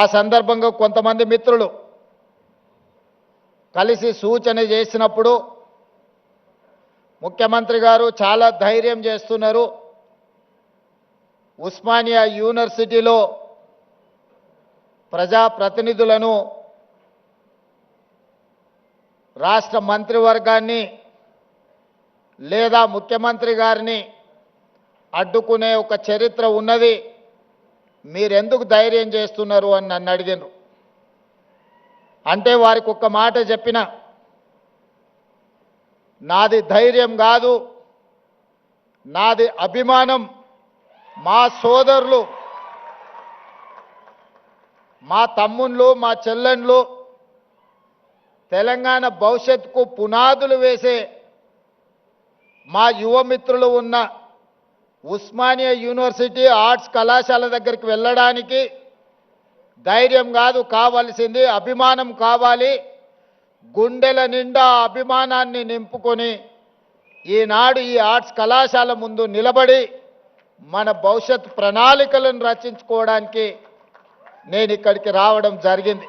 ఆ సందర్భంగా కొంతమంది మిత్రులు కలిసి సూచన చేసినప్పుడు ముఖ్యమంత్రి గారు చాలా ధైర్యం చేస్తున్నారు. ఉస్మానియా యూనివర్సిటీలో ప్రజాప్రతినిధులను రాష్ట్ర మంత్రివర్గాన్ని లేదా ముఖ్యమంత్రి గారిని అడ్డుకునే ఒక చరిత్ర ఉన్నది. మీరెందుకు ధైర్యం చేస్తున్నారు అని నన్ను అడిగినారు. అంటే వారికి ఒక్క మాట చెప్పిన నాది ధైర్యం కాదు నాది అభిమానం మా సోదరులు మా తమ్ముళ్ళు మా చెల్లెండ్లు తెలంగాణ భవిష్యత్తుకు పునాదులు వేసే మా యువమిత్రులు ఉన్న ఉస్మానియా యూనివర్సిటీ ఆర్ట్స్ కళాశాల దగ్గరికి వెళ్ళడానికి ధైర్యం కాదు కావాల్సింది అభిమానం కావాలి. గుండెల నిండా అభిమానాన్ని నింపుకొని ఈనాడు ఈ ఆర్ట్స్ కళాశాల ముందు నిలబడి మన భవిష్యత్ ప్రణాళికలను రచించుకోవడానికి నేను ఇక్కడికి రావడం జరిగింది.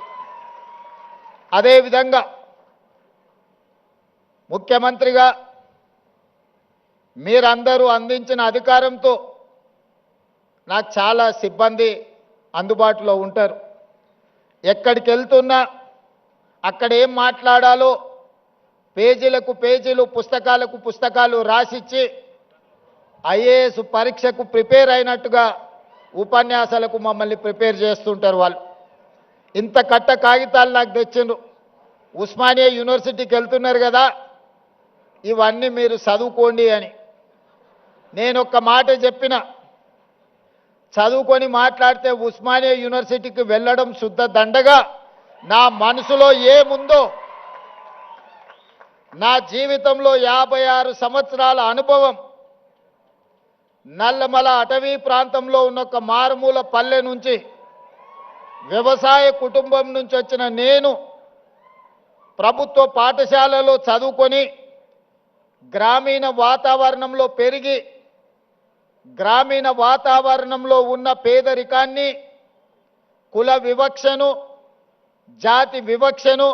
అదేవిధంగా ముఖ్యమంత్రిగా మీరందరూ అందించిన అధికారంతో నాకు చాలా సిబ్బంది అందుబాటులో ఉంటారు. ఎక్కడికి వెళ్తున్నా అక్కడ ఏం మాట్లాడాలో పేజీలకు పేజీలు పుస్తకాలకు పుస్తకాలు రాసిచ్చి ఐఏఎస్ పరీక్షకు ప్రిపేర్ అయినట్టుగా ఉపన్యాసాలకు మమ్మల్ని ప్రిపేర్ చేస్తుంటారు వాళ్ళు. ఇంత కట్ట కాగితాలు నాకు తెచ్చిండ్రు. ఉస్మానియా యూనివర్సిటీకి వెళ్తున్నారు కదా ఇవన్నీ మీరు చదువుకోండి అని. నేను ఒక్క మాట చెప్పిన. చదువుకొని మాట్లాడితే ఉస్మానియా యూనివర్సిటీకి వెళ్ళడం శుద్ధ దండగా. నా మనసులో ఏముందో నా జీవితంలో యాభై ఆరు సంవత్సరాల అనుభవం. నల్లమల అటవీ ప్రాంతంలో ఉన్న ఒక మారుమూల పల్లె నుంచి వ్యవసాయ కుటుంబం నుంచి వచ్చిన నేను ప్రభుత్వ పాఠశాలలో చదువుకొని గ్రామీణ వాతావరణంలో పెరిగి గ్రామీణ వాతావరణంలో ఉన్న పేదరికాన్ని కుల వివక్షను జాతి వివక్షను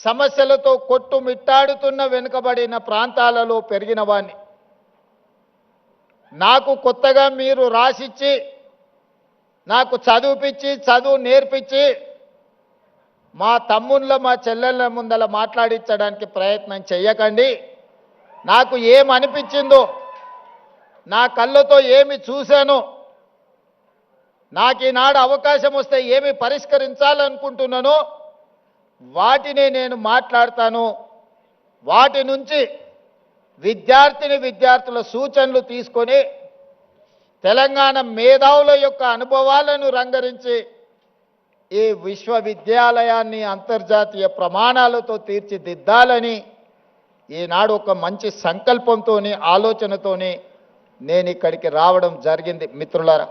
సమస్యలతో కొట్టుమిట్టాడుతున్న వెనుకబడిన ప్రాంతాలలో పెరిగిన వాణ్ణి. నాకు కొత్తగా మీరు రాసిచ్చి నాకు చదువుపిచ్చి చదువు నేర్పించి మా తమ్ముళ్ళ మా చెల్లెళ్ళ ముందల మాట్లాడించడానికి ప్రయత్నం చేయకండి నాకు ఏమనిపించిందో నా కళ్ళతో ఏమి చూశాను? నాకు ఈనాడు అవకాశం వస్తే ఏమి పరిష్కరించాలనుకుంటున్నానో? వాటిని నేను మాట్లాడతాను. వాటి నుంచి విద్యార్థిని విద్యార్థుల సూచనలు తీసుకొని తెలంగాణ మేధావుల యొక్క అనుభవాలను రంగరించి ఈ విశ్వవిద్యాలయాన్ని అంతర్జాతీయ ప్రమాణాలతో తీర్చిదిద్దాలని ఈనాడు ఒక మంచి సంకల్పంతోని ఆలోచనతోని నేను ఇక్కడికి రావడం జరిగింది మిత్రులారా.